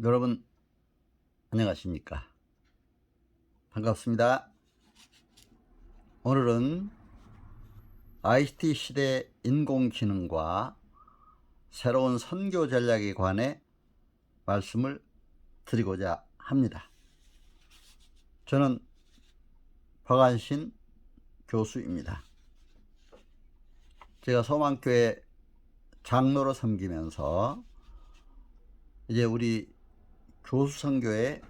여러분 안녕하십니까? 반갑습니다. 오늘은 ICT 시대 인공지능과 새로운 선교 전략에 관해 말씀을 드리고자 합니다. 저는 박안신 교수입니다. 제가 소망교회 장로로 섬기면서 이제 우리 교수선교회와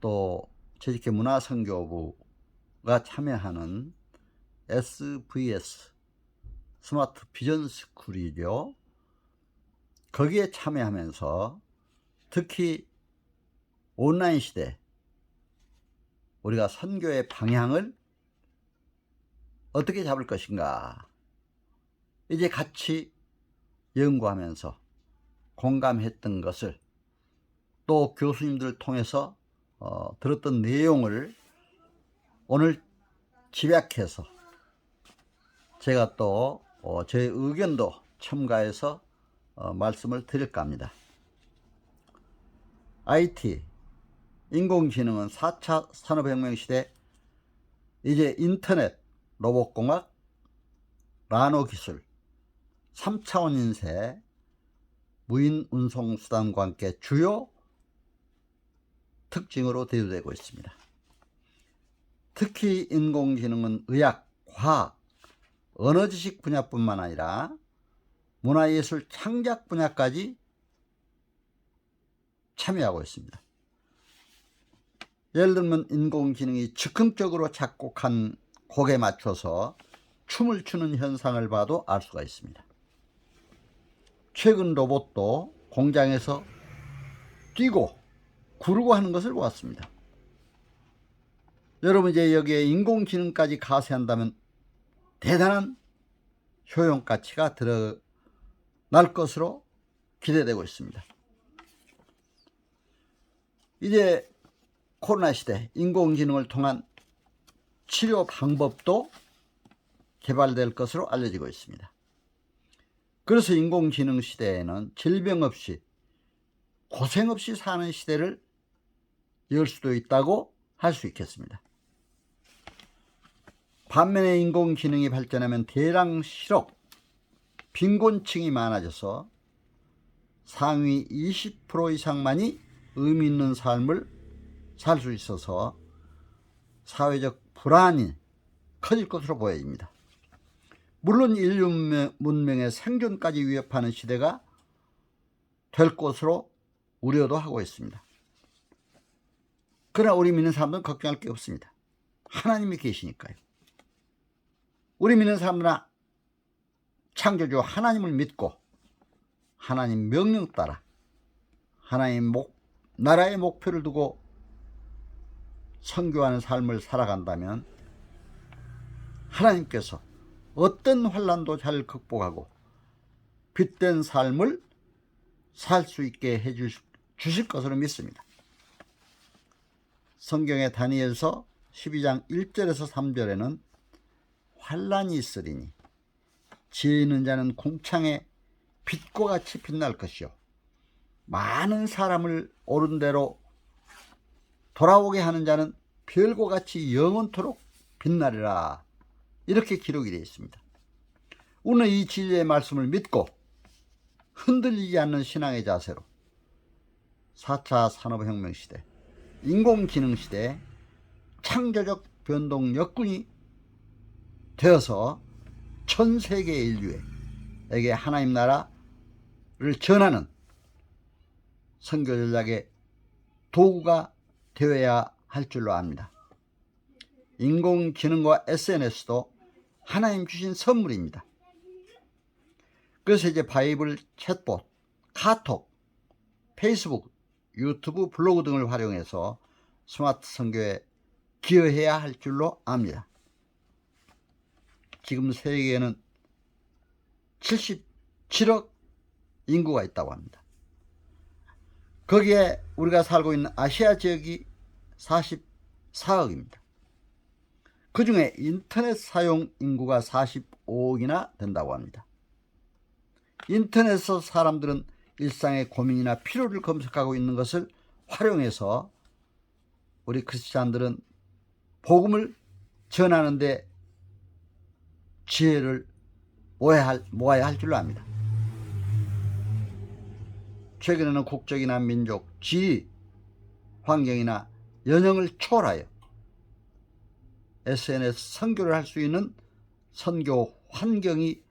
또 재직회 문화선교부가 참여하는 SVS 스마트 비전 스쿨이죠. 거기에 참여하면서 특히 온라인 시대 우리가 선교의 방향을 어떻게 잡을 것인가 이제 같이 연구하면서 공감했던 것을 또 교수님들 통해서 어, 들었던 내용을 오늘 집약해서 제가 또 어, 제 의견도 첨가해서 어, 말씀을 드릴까 합니다. IT, 인공지능은 4차 산업혁명 시대 이제 인터넷, 로봇공학, 나노기술, 3차원 인쇄, 무인 운송 수단과 함께 주요 특징으로 대두되고 있습니다. 특히 인공지능은 의학, 과학, 언어 지식 분야뿐만 아니라 문화예술 창작 분야까지 참여하고 있습니다. 예를 들면 인공지능이 즉흥적으로 작곡한 곡에 맞춰서 춤을 추는 현상을 봐도 알 수가 있습니다. 최근 로봇도 공장에서 뛰고 구르고 하는 것을 보았습니다. 여러분 이제 여기에 인공지능까지 가세한다면 대단한 효용 가치가 드러날 것으로 기대되고 있습니다. 이제 코로나 시대 인공지능을 통한 치료 방법도 개발될 것으로 알려지고 있습니다. 그래서 인공지능 시대에는 질병 없이 고생 없이 사는 시대를 열 수도 있다고 할 수 있겠습니다. 반면에 인공지능이 발전하면 대량 실업, 빈곤층이 많아져서 상위 20% 이상만이 의미 있는 삶을 살 수 있어서 사회적 불안이 커질 것으로 보여집니다. 물론 인류 문명의 생존까지 위협하는 시대가 될 것으로 우려도 하고 있습니다. 그러나 우리 믿는 사람들은 걱정할 게 없습니다. 하나님이 계시니까요. 우리 믿는 사람들은 창조주 하나님을 믿고 하나님 명령 따라 하나님 목, 나라의 목표를 두고 선교하는 삶을 살아간다면 하나님께서 어떤 환란도 잘 극복하고 빛된 삶을 살 수 있게 해 주실 것으로 믿습니다. 성경의 다니엘서 12장 1절에서 3절에는 환란이 있으리니 지혜 있는 자는 공창에 빛과 같이 빛날 것이요 많은 사람을 옳은 대로 돌아오게 하는 자는 별과 같이 영원토록 빛나리라 이렇게 기록이 되어 있습니다. 오늘 이 진리의 말씀을 믿고 흔들리지 않는 신앙의 자세로 4차 산업혁명 시대, 인공지능 시대, 창조적 변동 역군이 되어서 전 세계 인류에게 하나님 나라를 전하는 선교 전략의 도구가 되어야 할 줄로 압니다. 인공지능과 SNS도 하나님 주신 선물입니다. 그래서 이제 바이블, 챗봇, 카톡, 페이스북, 유튜브, 블로그 등을 활용해서 스마트 선교에 기여해야 할 줄로 압니다. 지금 세계에는 77억 인구가 있다고 합니다. 거기에 우리가 살고 있는 아시아 지역이 44억입니다. 그 중에 인터넷 사용 인구가 45억이나 된다고 합니다. 인터넷에서 사람들은 일상의 고민이나 필요를 검색하고 있는 것을 활용해서 우리 크리스찬들은 복음을 전하는데 지혜를 모아야, 할 줄로 압니다. 최근에는 국적이나 민족, 지리, 환경이나 연령을 초월하여 SNS 선교를 할 수 있는 선교 환경이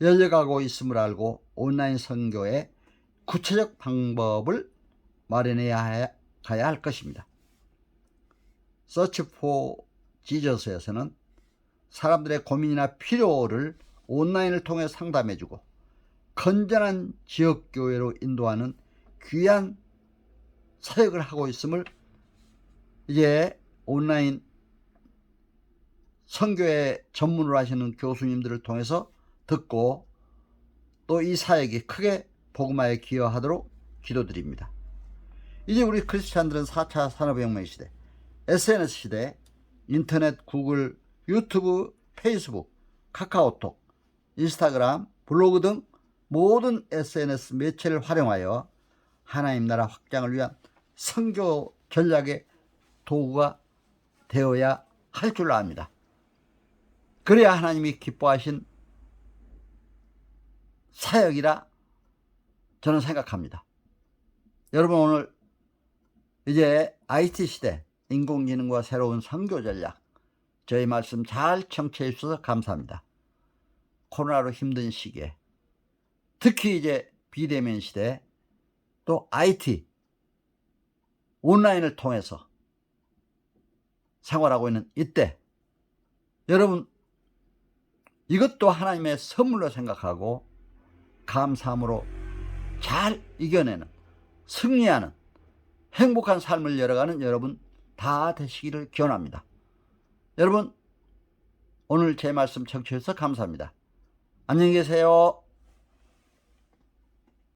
열려가고 있음을 알고 온라인 선교의 구체적 방법을 마련해야 가야 할 것입니다. Search for Jesus에서는 사람들의 고민이나 필요를 온라인을 통해 상담해주고 건전한 지역교회로 인도하는 귀한 사역을 하고 있음을 이제 온라인 선교에 전문을 하시는 교수님들을 통해서 듣고 또 이 사역이 크게 복음화에 기여하도록 기도드립니다. 이제 우리 크리스찬들은 4차 산업혁명 시대, SNS 시대, 인터넷, 구글, 유튜브, 페이스북, 카카오톡, 인스타그램, 블로그 등 모든 SNS 매체를 활용하여 하나님 나라 확장을 위한 선교 전략의 도구가 되어야 할 줄 압니다. 그래야 하나님이 기뻐하신 사역이라 저는 생각합니다. 여러분 오늘 이제 IT 시대 인공지능과 새로운 선교 전략 저희 말씀 잘 청취해 주셔서 감사합니다. 코로나로 힘든 시기에 특히 이제 비대면 시대 또 IT 온라인을 통해서 생활하고 있는 이때 여러분 이것도 하나님의 선물로 생각하고 감사함으로 잘 이겨내는 승리하는 행복한 삶을 열어가는 여러분 다 되시기를 기원합니다. 여러분 오늘 제 말씀 청취해서 감사합니다. 안녕히 계세요.